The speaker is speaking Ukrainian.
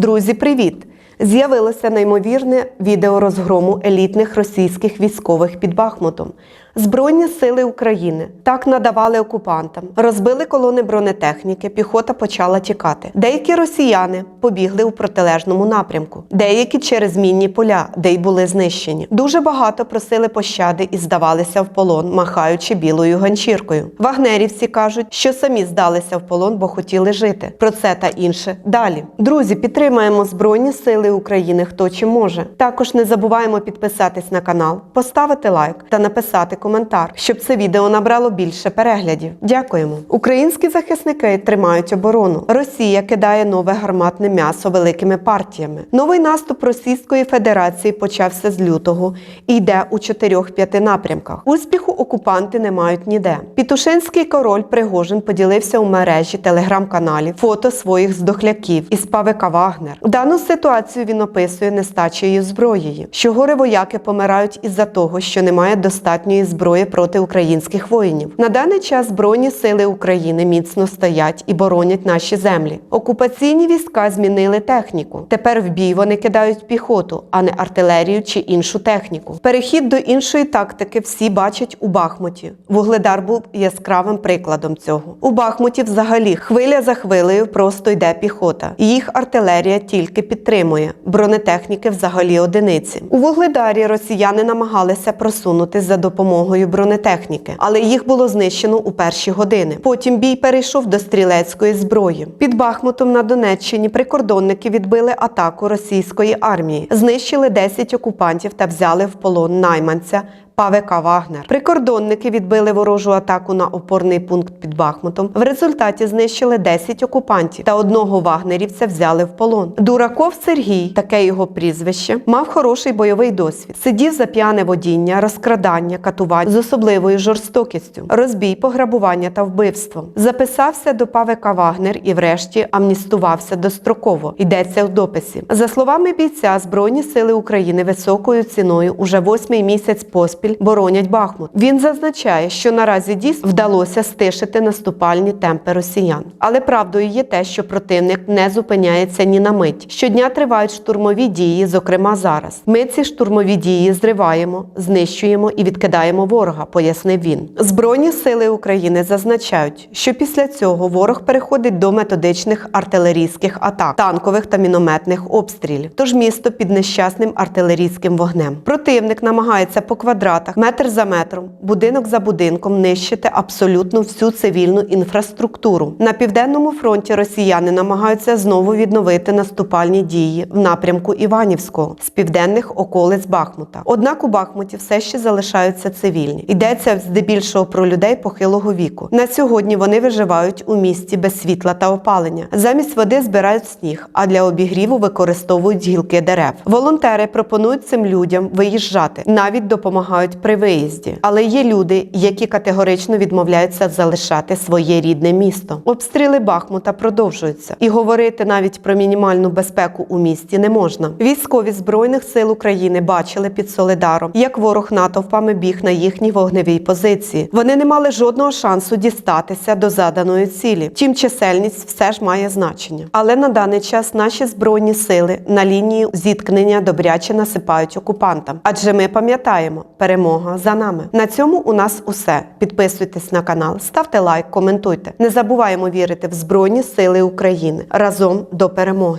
Друзі, привіт! З'явилося неймовірне відео розгрому елітних російських військових під Бахмутом. Збройні сили України так надавали окупантам, розбили колони бронетехніки, піхота почала тікати. Деякі росіяни побігли у протилежному напрямку, деякі через мінні поля, де й були знищені. Дуже багато просили пощади і здавалися в полон, махаючи білою ганчіркою. Вагнерівці кажуть, що самі здалися в полон, бо хотіли жити. Про це та інше далі. Друзі, підтримаємо Збройні Сили України, хто чи може. Також не забуваємо підписатись на канал, поставити лайк та написати коментар, щоб це відео набрало більше переглядів. Дякуємо. Українські захисники тримають оборону. Росія кидає нове гарматне м'ясо великими партіями. Новий наступ Російської Федерації почався з лютого і йде у чотирьох-п'яти напрямках. Успіху окупанти не мають ніде. Пітушинський король Пригожин поділився у мережі телеграм-каналів фото своїх здохляків із ПВК Вагнер. Дану ситуацію він описує нестачею зброєю, що горе вояки помирають із-за того, що немає достатньої зброї проти українських воїнів. На даний час Збройні сили України міцно стоять і боронять наші землі. Окупаційні війська змінили техніку. Тепер в бій вони кидають піхоту, а не артилерію чи іншу техніку. Перехід до іншої тактики всі бачать у Бахмуті. Вугледар був яскравим прикладом цього. У Бахмуті взагалі хвиля за хвилею просто йде піхота. Їх артилерія тільки підтримує. Бронетехніки взагалі одиниці. У Вугледарі росіяни намагалися просунути за допомогою бронетехніки, але їх було знищено у перші години. Потім бій перейшов до стрілецької зброї. Під Бахмутом на Донеччині прикордонники відбили атаку російської армії, знищили 10 окупантів та взяли в полон найманця. ПВК Вагнер. Прикордонники відбили ворожу атаку на опорний пункт під Бахмутом. В результаті знищили 10 окупантів та одного вагнерівця взяли в полон. Дураков Сергій, таке його прізвище, мав хороший бойовий досвід. Сидів за п'яне водіння, розкрадання, катування з особливою жорстокістю, розбій, пограбування та вбивство. Записався до ПВК Вагнер і, врешті, амністувався достроково. Йдеться в дописі. За словами бійця, Збройні сили України високою ціною уже восьмий місяць поспіль боронять Бахмут. Він зазначає, що наразі дійсно вдалося стишити наступальні темпи росіян. Але правдою є те, що противник не зупиняється ні на мить. Щодня тривають штурмові дії, зокрема зараз. Ми ці штурмові дії зриваємо, знищуємо і відкидаємо ворога, пояснив він. Збройні сили України зазначають, що після цього ворог переходить до методичних артилерійських атак, танкових та мінометних обстрілів. Тож місто під нещасним артилерійським вогнем. Противник намагається по квадратах, метр за метром, будинок за будинком нищити абсолютно всю цивільну інфраструктуру. На південному фронті росіяни намагаються знову відновити наступальні дії в напрямку Іванівського з південних околиць Бахмута. Однак у Бахмуті все ще залишаються цивільні. Йдеться здебільшого про людей похилого віку. На сьогодні вони виживають у місті без світла та опалення. Замість води збирають сніг, а для обігріву використовують гілки дерев. Волонтери пропонують цим людям виїжджати, навіть допомагають при виїзді. Але є люди, які категорично відмовляються залишати своє рідне місто. Обстріли Бахмута продовжуються, і говорити навіть про мінімальну безпеку у місті не можна. Військові збройних сил України бачили під Солидаром, як ворог натовпами біг на їхній вогневій позиції. Вони не мали жодного шансу дістатися до заданої цілі. Втім, чисельність все ж має значення. Але на даний час наші збройні сили на лінії зіткнення добряче насипають окупантам. Адже ми пам'ятаємо, перемога за нами. На цьому у нас усе. Підписуйтесь на канал, ставте лайк, коментуйте. Не забуваємо вірити в Збройні Сили України разом до перемоги.